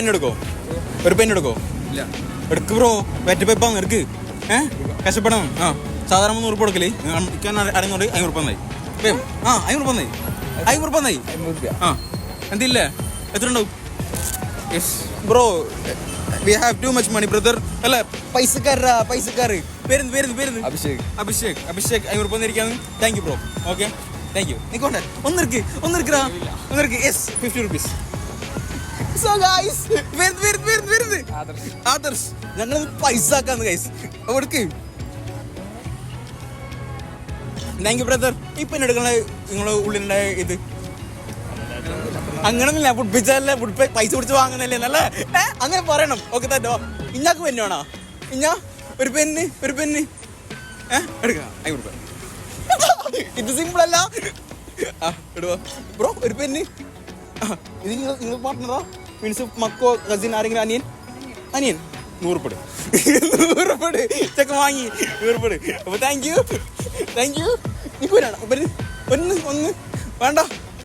പെണ്ണെടുക്കോ ഒരു പെണ്ണെടുക്കോ ഇല്ല. എടുക്ക് ബ്രോ വെറ്റ് പൈപ്പാന്ന് എടുക്ക്. ഏ? കഷ്ടപ്പെടണം. ആ സാധാരണ മൂന്ന് ഉറുപ്പ് കൊടുക്കൽ. ഇക്കാൻ അറിയുന്നുണ്ട് അഞ്ഞൂറ് രൂപ തന്നായി. ആ അഞ്ഞൂറ് രൂപ തന്നായി. അഞ്ഞൂറ് രൂപ തന്നായി. ആ എന്തില്ലേ? എത്ര ഉണ്ടാവും? Bro we have too much money brother അല്ല പൈസക്കാരാ പൈസക്കാര്. പേരുന്ന് പേരുന്ന് പേരുന്ന് അഭിഷേക്. അഭിഷേക്. അഭിഷേക് അഞ്ഞൂറ് ഉറുപ്പ് തന്നിരിക്കാന്ന് thank you bro okay thank you നിക്കോട്ടെ ഒന്നിരിക്കേ ഒന്നിരിക്കാ ഒന്നിരിക്കേ yes fifty rupees so guys വരുന്ന് ഞങ്ങൾ പൈസ ആക്കാന്ന് ഗൈസ് താങ്ക് യു ബ്രദർ ഇപ്പൊ എടുക്കണ? നിങ്ങളെ ഉള്ളിന്റെ ഇത്. അങ്ങനൊന്നുമില്ല പുടിപ്പിച്ചല്ലേ പിച്ചല്ലേ ഫുഡ് പൈസ കൊടുത്ത് വാങ്ങുന്നല്ലേ എന്നല്ലേ അങ്ങനെ പറയണം. ഓക്കെ തന്നോ ഇഞ്ഞാക്ക് പെന്ന് വേണോ? ഇഞ്ഞ ഒരു പെന്ന് ഒരു പെന്ന്. ഏഹ് എടുക്കാം. ഇത് സിമ്പിൾ അല്ല. ആ ഇടുവോ. ബ്രോ ഒരു പെന്ന്. ഇത് നിങ്ങൾ നിങ്ങൾ പാർട്ട്ണറോ മീൻസ് മക്കോ കസിൻ ആരെങ്കിലും അനിയൻ? അനിയൻ. നൂറുപട് നൂറുപട് ചെക്ക വാങ്ങി. നൂറുപട് അപ്പൊ താങ്ക് യു താങ്ക് യു നിൽക്കൂലാണ് ഒന്ന് ഒന്ന്. വേണ്ട.